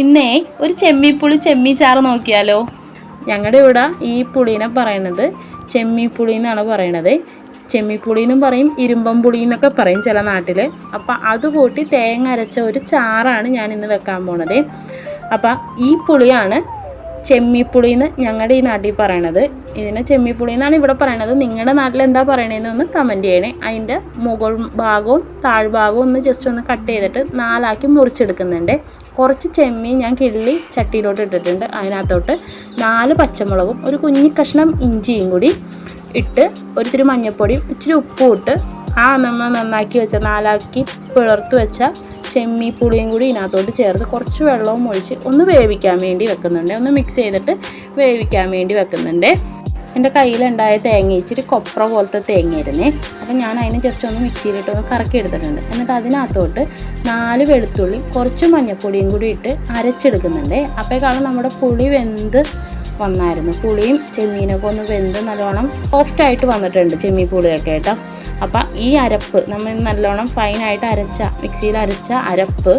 ഇന്നേ ഒരു ചെമ്മീപ്പുളി ചെമ്മി ചാറ് നോക്കിയാലോ? ഞങ്ങളുടെ ഇവിടെ ഈ പുളീനെ പറയണത്. ചെമ്മിപ്പുളി എന്നാണ് പറയണത്. ചെമ്മിപ്പുളി എന്നും പറയും ഇരുമ്പം പുളി എന്നൊക്കെ പറയും ചില നാട്ടിൽ അപ്പം അത് കൂട്ടി തേങ്ങ അരച്ച ഒരു ചാറാണ് ഞാൻ ഇന്ന് വെക്കാൻ പോണത്. അപ്പം ഈ പുളിയാണ് ചെമ്മിപ്പുളി എന്ന് ഞങ്ങളുടെ ഈ നാട്ടിൽ പറയണത്. ഇതിനെ ചെമ്മിപ്പുളി എന്നാണ് ഇവിടെ പറയണത്. നിങ്ങളുടെ നാട്ടിൽ എന്താ പറയണതെന്ന് ഒന്ന് കമന്റ് ചെയ്യണേ. അതിന്റെ മുകൾ ഭാഗവും താഴ്ഭാഗവും ഒന്ന് ജസ്റ്റ് ഒന്ന് കട്ട് ചെയ്തിട്ട് നാലാക്കി മുറിച്ചെടുക്കുന്നുണ്ട്. കുറച്ച് ചെമ്മീൻ ഞാൻ കിള്ളി ചട്ടിയിലോട്ട് ഇട്ടിട്ടുണ്ട്. അതിനകത്തോട്ട് നാല് പച്ചമുളകും ഒരു കുഞ്ഞി കഷ്ണം ഇഞ്ചിയും കൂടി ഇട്ട് ഒരിത്തിരി മഞ്ഞൾപ്പൊടിയും ഇച്ചിരി ഉപ്പും ഇട്ട് ആ നമ്മൾ നന്നാക്കി വെച്ച നാലാക്കി പിളർത്ത് വെച്ച ചെമ്മീ പുളിയും കൂടി ഇതിനകത്തോട്ട് ചേർത്ത് കുറച്ച് വെള്ളവും ഒഴിച്ച് ഒന്ന് വേവിക്കാൻ വേണ്ടി വെക്കുന്നുണ്ട്. ഒന്ന് മിക്സ് ചെയ്തിട്ട് വേവിക്കാൻ വേണ്ടി വെക്കുന്നുണ്ട്. എന്റെ കയ്യിലുണ്ടായ തേങ്ങ ഇച്ചിരി കൊപ്ര പോലത്തെ തേങ്ങയായിരുന്നേ. അപ്പം ഞാൻ അതിനെ ജസ്റ്റ് ഒന്ന് മിക്സിയിലിട്ട് ഒന്ന് കറക്കി എടുത്തിട്ടുണ്ട്. എന്നിട്ട് അതിനകത്തോട്ട് നാല് വെളുത്തുള്ളി കുറച്ച് മഞ്ഞൾപ്പൊടിയും കൂടി ഇട്ട് അരച്ചെടുക്കുന്നുണ്ട്. അപ്പോഴേക്കാളും നമ്മുടെ പുളി വെന്ത് വന്നായിരുന്നു. പുളിയും ചെമ്മീനൊക്കെ ഒന്ന് വെന്ത് നല്ലോണം സോഫ്റ്റായിട്ട് വന്നിട്ടുണ്ട് ചെമ്മീ പുളിയൊക്കെ കേട്ടോ അപ്പം ഈ അരപ്പ് നമ്മൾ നല്ലോണം ഫൈനായിട്ട് അരച്ച മിക്സിയിൽ അരച്ച അരപ്പ്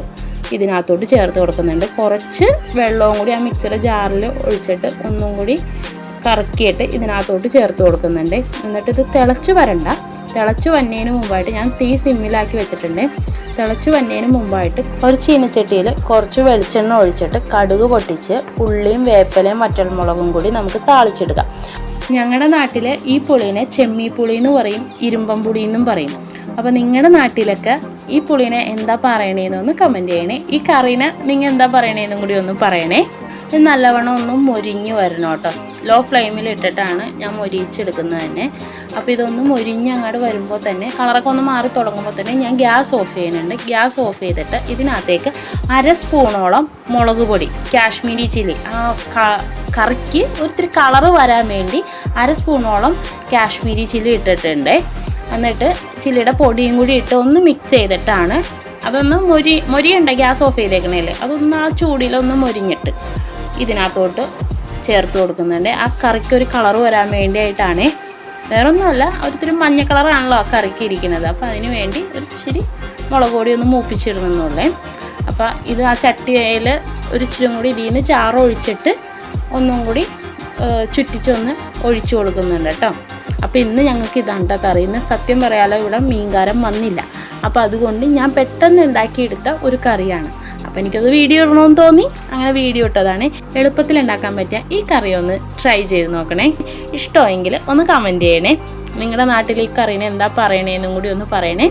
ഇതിനകത്തോട്ട് ചേർത്ത് കൊടുക്കുന്നുണ്ട്. കുറച്ച് വെള്ളവും കൂടി ആ മിക്സിയുടെ ജാറിൽ ഒഴിച്ചിട്ട് ഒന്നും കൂടി കറക്കിയിട്ട് ഇതിനകത്തോട്ട് ചേർത്ത് കൊടുക്കുന്നുണ്ട്. എന്നിട്ട് ഇത് തിളച്ച് വരണ്ട. തിളച്ച് വന്നതിന് മുമ്പായിട്ട് ഞാൻ തീ സിമ്മിലാക്കി വെച്ചിട്ടുണ്ട്. തിളച്ച് വന്നതിന് മുമ്പായിട്ട് ഒരു ചീനച്ചട്ടിയിൽ കുറച്ച് വെളിച്ചെണ്ണ ഒഴിച്ചിട്ട് കടുക് പൊട്ടിച്ച് ഉള്ളിയും വേപ്പിലയും വറ്റൽമുളകും കൂടി നമുക്ക് താളിച്ചെടുക്കാം ഞങ്ങളുടെ നാട്ടിൽ ഈ പുളീനെ ചെമ്മീ പുളി എന്ന് പറയും ഇരുമ്പം പുളി എന്നും പറയും. അപ്പോൾ നിങ്ങളുടെ നാട്ടിലൊക്കെ ഈ പുളീനെ എന്താ പറയണേന്നൊന്ന് കമന്റ് ചെയ്യണേ. ഈ കറീനെ നിങ്ങൾ എന്താ പറയണേന്നും കൂടി ഒന്ന് പറയണേ. ഇത് നല്ലവണ്ണം ഒന്ന് മുരിഞ്ഞു വരണം കേട്ടോ. ലോ ഫ്ലെയിമിൽ ഇട്ടിട്ടാണ് ഞാൻ മൊരിയിച്ചെടുക്കുന്നത് തന്നെ. അപ്പോൾ ഇതൊന്ന് മൊരിഞ്ഞ് അങ്ങോട്ട് വരുമ്പോൾ തന്നെ കളറൊക്കെ ഒന്ന് മാറി തുടങ്ങുമ്പോൾ തന്നെ ഞാൻ ഗ്യാസ് ഓഫ് ചെയ്യുന്നുണ്ട്. ഗ്യാസ് ഓഫ് ചെയ്തിട്ട് ഇതിനകത്തേക്ക് അര സ്പൂണോളം മുളക് പൊടി കാശ്മീരി ചില്ലി ആ കറിക്ക് ഒത്തിരി കളറ് വരാൻ വേണ്ടി അര സ്പൂണോളം കാശ്മീരി ചില്ലി ഇട്ടിട്ടുണ്ട്. എന്നിട്ട് ചില്ലിയുടെ പൊടിയും കൂടി ഇട്ട് ഒന്ന് മിക്സ് ചെയ്തിട്ടാണ് അതൊന്ന് മൊരി മൊരിയുണ്ട് ഗ്യാസ് ഓഫ് ചെയ്തേക്കണേൽ. അതൊന്ന് ആ ചൂടിലൊന്ന് മൊരിഞ്ഞിട്ട് ഇതിനകത്തോട്ട് ചേർത്ത് കൊടുക്കുന്നുണ്ട്. ആ കറിക്ക് ഒരു കളർ വരാൻ വേണ്ടിയിട്ടാണ് വേറെ ഒന്നുമല്ല ഒരിത്തിരി മഞ്ഞ കളറാണല്ലോ ആ കറിക്ക് ഇരിക്കുന്നത്. അപ്പോൾ അതിന് വേണ്ടി ഒരു ഇച്ചിരി മുളക് പൊടി ഒന്ന് മൂപ്പിച്ചിടുന്നുള്ളേ. അപ്പോൾ ഇത് ആ ചട്ടിയിൽ ഒരു ഇച്ചിരി കൂടി ഇതിൽ നിന്ന് ചാറ് ഒഴിച്ചിട്ട് ഒന്നും കൂടി ചുറ്റിച്ചൊന്ന് ഒഴിച്ചു കൊടുക്കുന്നുണ്ട് കേട്ടോ. അപ്പോൾ ഇന്ന് ഞങ്ങൾക്ക് ഇതാണ്ട കറി. ഇന്ന് സത്യം പറയാലോ ഇവിടെ മീൻകാരം വന്നില്ല. അപ്പോൾ അതുകൊണ്ട് ഞാൻ പെട്ടെന്ന് ഉണ്ടാക്കിയെടുത്ത ഒരു കറിയാണ്. അപ്പോൾ എനിക്കത് വീഡിയോ ഇടണമെന്ന് തോന്നി. അങ്ങനെ വീഡിയോ ഇട്ടതാണ്. എളുപ്പത്തിൽ ഉണ്ടാക്കാൻ പറ്റിയ ഈ കറി ഒന്ന് ട്രൈ ചെയ്ത് നോക്കണേ. ഇഷ്ടമെങ്കിൽ ഒന്ന് കമന്റ് ചെയ്യണേ. നിങ്ങളുടെ നാട്ടിൽ ഈ കറീനെ എന്താ പറയണേന്നും കൂടി ഒന്ന് പറയണേ.